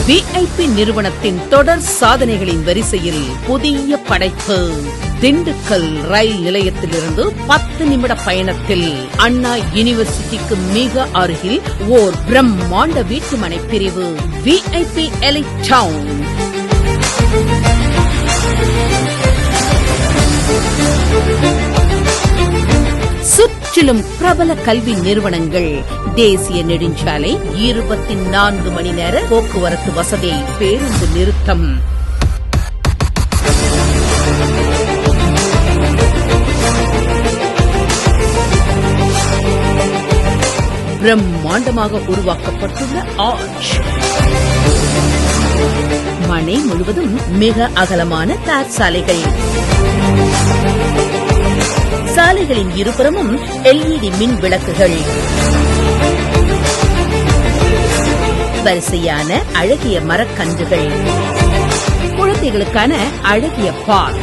VIP நிறுவனத்தின் தொடர் சாதனைகளின் வரிசையில் புதிய படைப்பு. திண்டுக்கல் ரயில் நிலையத்திலிருந்து பத்து நிமிட பயணத்தில் அண்ணா யூனிவர்சிட்டிக்கு மிக அருகில் ஓர் பிரம்மாண்ட வீட்டுமனை பிரிவு விஐபி எலி டவுன் முற்றிலும் பிரபல கல்வி நிறுவனங்கள். தேசிய நெடுஞ்சாலை இருபத்தி நான்கு மணி நேர போக்குவரத்து வசதி பேருந்து நிறுத்தம். பிரம்மாண்டமாக உருவாக்கப்பட்டுள்ள ஆர்ச். மனை முழுவதும் மிக அகலமான தார் சாலைகள். சாலைகளின் இருபுறமும் எல்இடி மின் விளக்குகள் வரிசையான அழகிய மரக்கன்றுகள். குழந்தைகளுக்கான அழகிய பார்க்.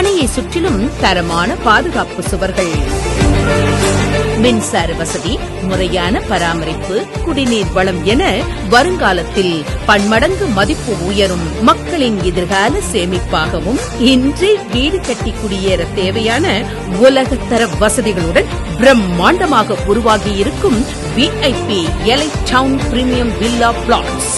அணையை சுற்றிலும் தரமான பாதுகாப்பு சுவர்கள். மின்சார வசதி முறையான பராமரிப்பு குடிநீர் வளம் என வருங்காலத்தில் பன்மடங்கு மதிப்பு உயரும் மக்களின் எதிர்கால சேமிப்பாகவும் இன்றே வீடு கட்டி குடியேற தேவையான உலகத்தர வசதிகளுடன் பிரம்மாண்டமாக உருவாகியிருக்கும் விஐபி எலை டவுன் பிரீமியம் வில்லா பிளாட்ஸ்